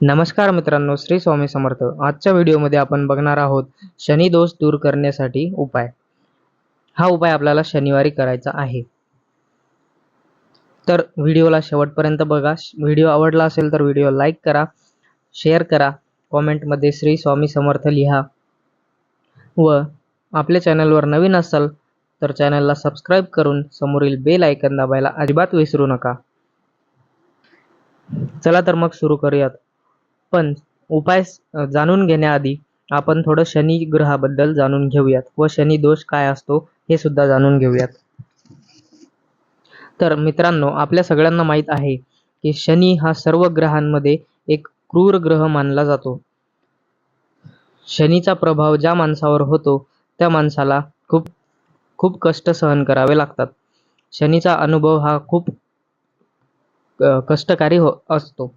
नमस्कार मित्रांनो श्री स्वामी समर्थ. आजच्या व्हिडिओमध्ये आपण बघणार आहोत शनी दोष दूर करण्यासाठी उपाय. हा उपाय आपल्याला शनिवारी करायचा आहे. तर व्हिडिओला शेवटपर्यंत बघा. व्हिडिओ आवडला असेल तर व्हिडिओ लाईक करा शेअर करा कॉमेंटमध्ये श्री स्वामी समर्थ लिहा. व आपल्या चॅनलवर नवीन असाल तर चॅनलला सबस्क्राईब करून समोरील बेल आयकन दाबायला अजिबात विसरू नका. चला तर मग सुरू करूयात. पण उपाय जाणून घेण्याआधी आपण थोडं शनी ग्रहाबद्दल जाणून घेऊयात. व शनी दोष काय असतो हे सुद्धा जाणून घेऊयात. तर मित्रांनो आपल्या सगळ्यांना माहीत आहे की शनी हा सर्व ग्रहांमध्ये एक क्रूर ग्रह मानला जातो. शनीचा प्रभाव ज्या माणसावर होतो त्या माणसाला खूप खूप कष्ट सहन करावे लागतात. शनीचा अनुभव हा खूप कष्टकारी हो असतो.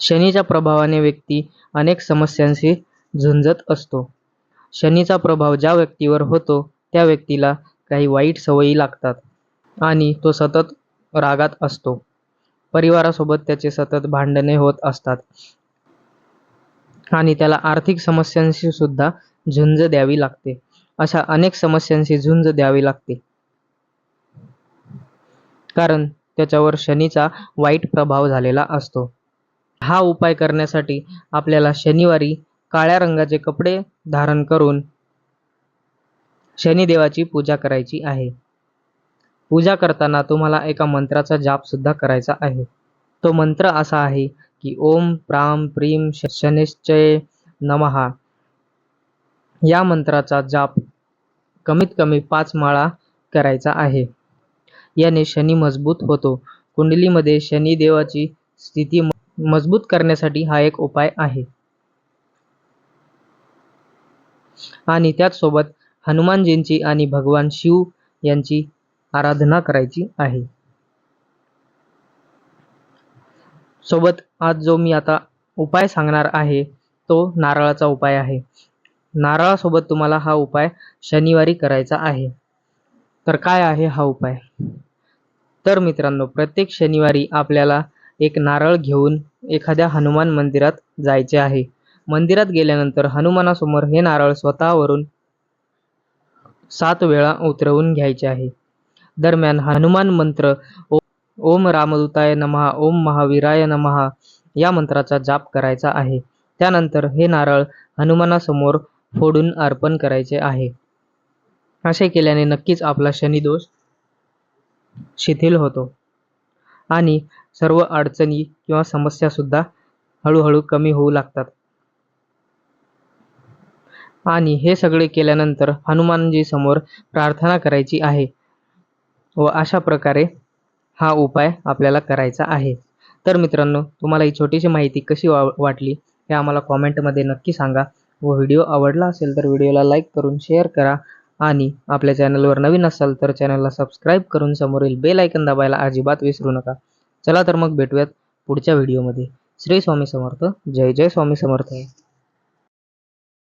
शनीच्या प्रभावाने व्यक्ती अनेक समस्यांशी झुंजत असतो. शनीचा प्रभाव ज्या व्यक्तीवर होतो त्या व्यक्तीला काही वाईट सवयी लागतात आणि तो सतत रागात असतो. परिवारासोबत त्याचे सतत भांडणे होत असतात आणि त्याला आर्थिक समस्यांशी सुद्धा झुंज द्यावी लागते. अशा अनेक समस्यांशी झुंज द्यावी लागते. कारण त्याच्यावर शनीचा वाईट प्रभाव झालेला असतो. हा उपाय करण्यासाठी आपल्याला शनिवारी काळ्या रंगाचे कपडे धारण करून शनिदेवाची पूजा करायची आहे. पूजा करताना तुम्हाला एका मंत्राचा जाप सुद्धा करायचा आहे. तो मंत्र असा आहे की ओम प्राम प्रीम शनिश्चय नमहा या मंत्राचा जाप कमीत कमी पाच माळा करायचा आहे. याने शनी मजबूत होतो. कुंडलीमध्ये शनिदेवाची स्थिती मजबूत करण्यासाठी हा एक उपाय आहे. आणि त्याचसोबत हनुमानजींची आणि भगवान शिव यांची आराधना करायची आहे. सोबत आज जो मी आता उपाय सांगणार आहे तो नारळाचा उपाय आहे. नारळासोबत तुम्हाला हा उपाय शनिवारी करायचा आहे. तर काय आहे हा उपाय? तर मित्रांनो प्रत्येक शनिवारी आपल्याला एक नारळ घेऊन एखाद्या हनुमान मंदिरात जायचे आहे. मंदिरात गेल्यानंतर हनुमानासमोर हे नारळ स्वतःवरून सात वेळा उतरवून घ्यायचे आहे. दरम्यान हनुमान मंत्र ओ- ओम रामदूताय नमहा ओम महावीराय नमहा या मंत्राचा जाप करायचा आहे. त्यानंतर हे नारळ हनुमानासमोर फोडून अर्पण करायचे आहे. असे केल्याने नक्कीच आपला शनिदोष शिथिल होतो. आणि सर्व अडचणी किंवा समस्यासुद्धा हळूहळू कमी होऊ लागतात. आणि हे सगळे केल्यानंतर हनुमानजी समोर प्रार्थना करायची आहे व अशा प्रकारे हा उपाय आपल्याला करायचा आहे. तर मित्रांनो तुम्हाला ही छोटीशी माहिती कशी वा वाटली हे आम्हाला कॉमेंटमध्ये नक्की सांगा व व्हिडिओ आवडला असेल तर व्हिडिओला लाईक करून शेअर करा आणि आपल्या चॅनलवर नवीन असाल तर चॅनलला सबस्क्राईब करून समोरील बेल ऐकन दाबायला अजिबात विसरू नका. चला तर मग भेटूयात पुढच्या व्हिडिओमध्ये. श्री स्वामी समर्थ. जय जय स्वामी समर्थ.